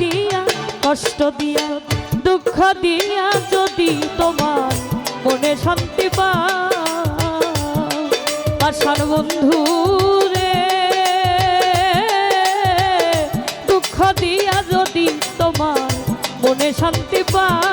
দিয়া, কষ্ট দিয়া, দুঃখ দিয়া যদি তোমার মনে শান্তি পাশার বন্ধু রে, দুঃখ দিয়া যদি তোমার মনে শান্তি পাও।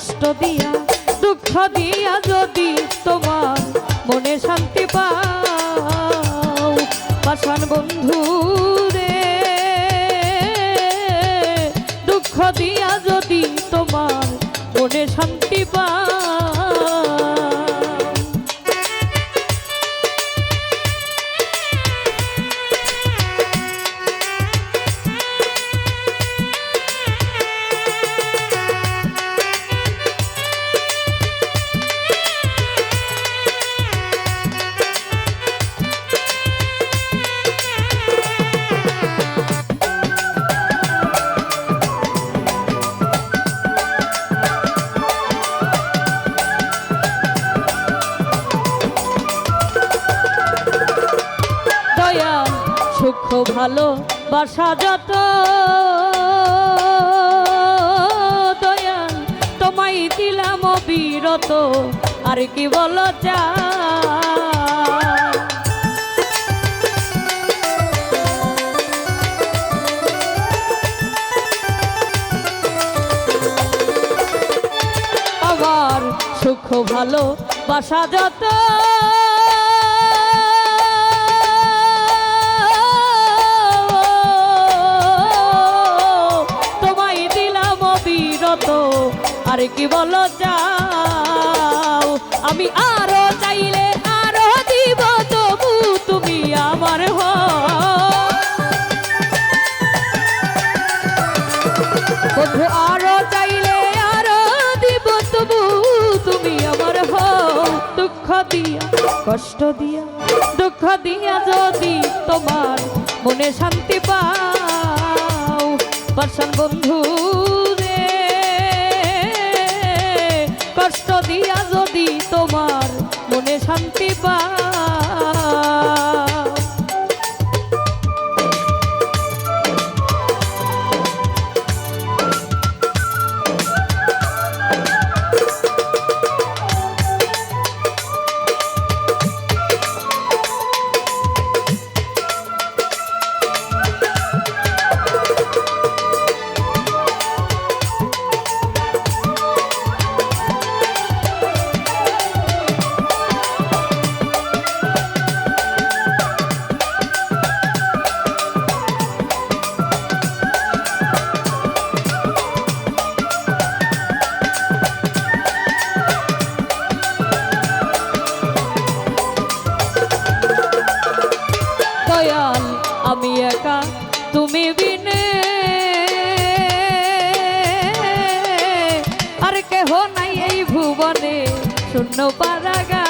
কষ্ট দিয়া, দুঃখ দিয়া যদি তোমার মনে শান্তি পাও পাশান বন্ধু রে, দুঃখ দিয়া যদি তোমার মনে শান্তি পাও। ভালো বাসা যত দয়া, তোমায় দিলাম বিরত আর কি বলো আমার সুখ ভালো বাসা যত আর কি বলো চাও? আমি আরও চাইলে আরও দিব, তবু তুমি আমার বন্ধু, আরও চাইলে আরও দিব, তবু তুমি আমার হও। দুঃখ দিয়া, কষ্ট দিয়া, দুঃখ দিয়া যদি তোমার মনে শান্তি পাও। পাশান বন্ধু শান্তি পাও আমি একা তুমি বিনে। আর কেহ নাই এই ভুবনে শূন্য পারাগা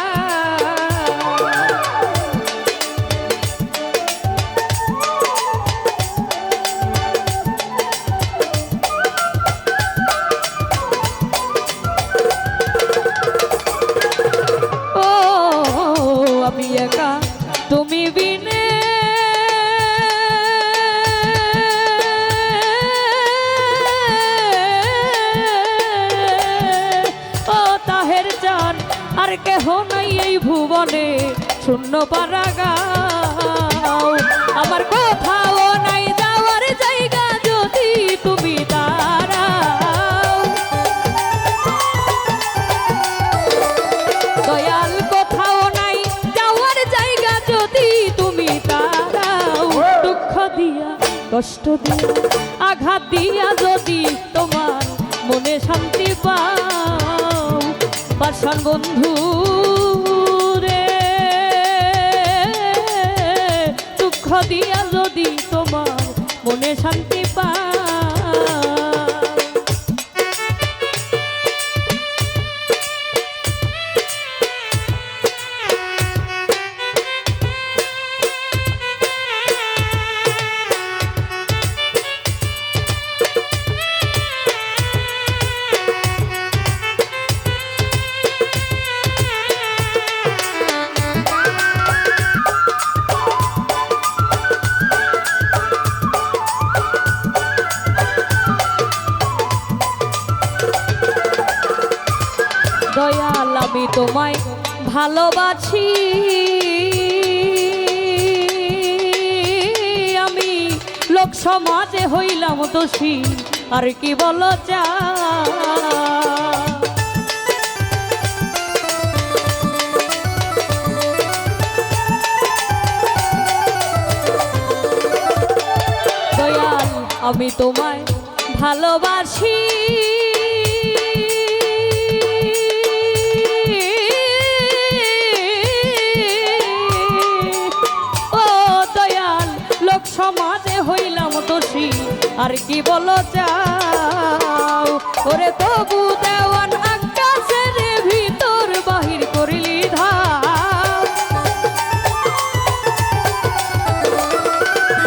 নাই এই ভুবনে শূন্য পারাগাও। আমার কোথাও নাই যাওয়ার জায়গা যদি তুমি দাঁড়াও। দয়াল, কোথাও নাই যাওয়ার জায়গা যদি তুমি তারাও দুঃখ দিয়া, কষ্ট দিয়া, আঘাত দিয়া যদি তোমার মনে শান্তি পাও। পাশান বন্ধু দুঃখ দিয়া যদি তোমার মনে শান্তি পাও দয়াল, আমি তোমায় ভালোবাসি। আমি লোক সমাজে হইলাম দোষী, আর কি বলো চা? আমি তোমায় আর কি বলো চাও? ওরে তবু দেওয়ান আকাশের ভিতর, বাহির করিলি ধাম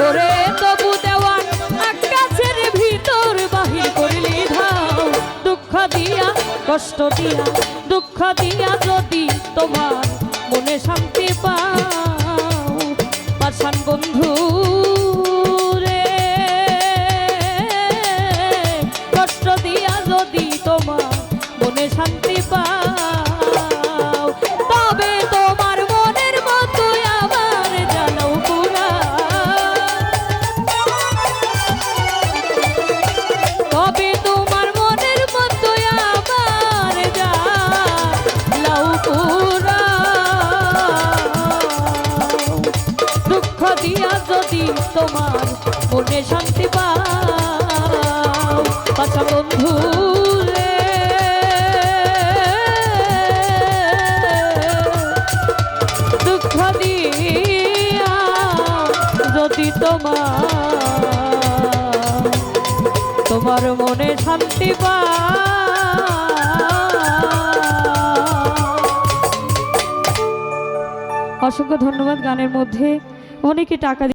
ওরে তবু দেওয়ান আকাশের ভিতর, বাহির করিলি ধাও দুঃখ দিয়া, কষ্ট দিয়া, দুঃখ দিয়া যদি তোমার মনে শান্তি পাও। পাশান বন্ধু তোমার মনের মতো আমার দুঃখ তোমার মনে শান্তি পাও আচ্ছা বন্ধু তোমার। তোমার মনে শান্তি পা। অসংখ্য ধন্যবাদ গানের মধ্যে। অনেকে টাকা